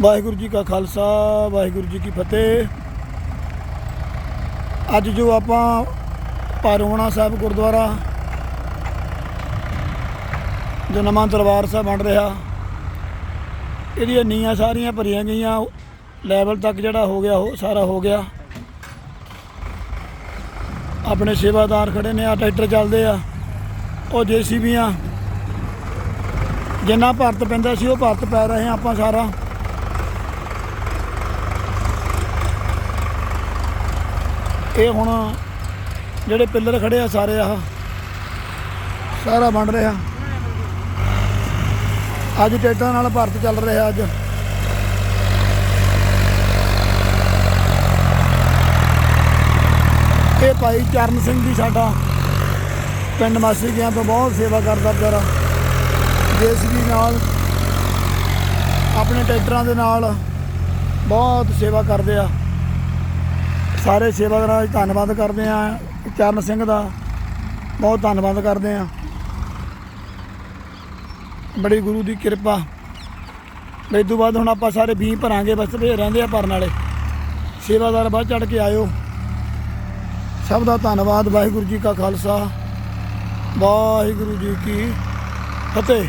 ਵਾਹਿਗੁਰੂ ਜੀ ਕਾ ਖਾਲਸਾ, ਵਾਹਿਗੁਰੂ ਜੀ ਕੀ ਫਤਿਹ। ਅੱਜ ਜੋ ਆਪਾਂ ਪਰੋਣਾ ਸਾਹਿਬ ਗੁਰਦੁਆਰਾ ਜੋ ਨਵਾਂ ਦਰਬਾਰ ਸਾਹਿਬ ਬਣ ਰਿਹਾ, ਇਹਦੀਆਂ ਨੀਆਂ ਸਾਰੀਆਂ ਭਰੀਆਂ ਗਈਆਂ ਲੈਵਲ ਤੱਕ ਜਿਹੜਾ ਹੋ ਗਿਆ, ਉਹ ਸਾਰਾ ਹੋ ਗਿਆ। ਆਪਣੇ ਸੇਵਾਦਾਰ ਖੜੇ ਨੇ ਆ ਟਰੈਕਟਰ ਚੱਲਦੇ ਆ, ਉਹ ਜੇਸੀਬੀਆਂ, ਜਿੰਨਾ ਭਾਰਤ ਪੈਂਦਾ ਸੀ ਉਹ ਭਾਰਤ ਪੈ ਰਹੇ ਆ ਆਪਾਂ ਸਾਰਾ। ਇਹ ਹੁਣ ਜਿਹੜੇ ਪਿੱਲਰ ਖੜੇ ਆ ਸਾਰੇ ਆਹ, ਸਾਰਾ ਬਣ ਰਿਹਾ। ਅੱਜ ਟਰੈਕਟਰਾਂ ਨਾਲ ਭਾਰਤ ਚੱਲ ਰਿਹਾ ਅੱਜ। ਇਹ ਭਾਈ ਚਰਨ ਸਿੰਘ ਜੀ ਸਾਡਾ ਪਿੰਡ ਮਾਸੀ ਗਿਆ ਤੋਂ ਬਹੁਤ ਸੇਵਾ ਕਰਦਾ ਵਿਚਾਰਾ ਜੇਸੀਬੀ ਨਾਲ, ਆਪਣੇ ਟਰੈਕਟਰਾਂ ਦੇ ਨਾਲ ਬਹੁਤ ਸੇਵਾ ਕਰਦੇ ਆ। ਸਾਰੇ ਸੇਵਾਦਾਰਾਂ ਦਾ ਧੰਨਵਾਦ ਕਰਦੇ ਆ ਚਰਨ ਸਿੰਘ ਦਾ। ਬਹੁਤ ਧੰਨਵਾਦ ਕਰਦੇ ਆ ਬੜੀ ਗੁਰੂ ਦੀ ਕਿਰਪਾ। ਇਸ ਤੋਂ ਬਾਅਦ ਹੁਣ ਆਪਾਂ ਸਾਰੇ ਬੀਂ ਭਰਾਂਗੇ, ਬਸ ਇਹ ਰਹਿੰਦੇ ਆ ਭਰਨ ਵਾਲੇ। ਸੇਵਾਦਾਰ ਵੱਧ ਚੜ ਕੇ ਆਇਓ। ਸਭ ਦਾ ਧੰਨਵਾਦ, ਵਾਹਿਗੁਰੂ ਜੀ ਕਾ ਖਾਲਸਾ। ਵਾਹਿਗੁਰੂ ਜੀ ਕੀ ਫਤਿਹ।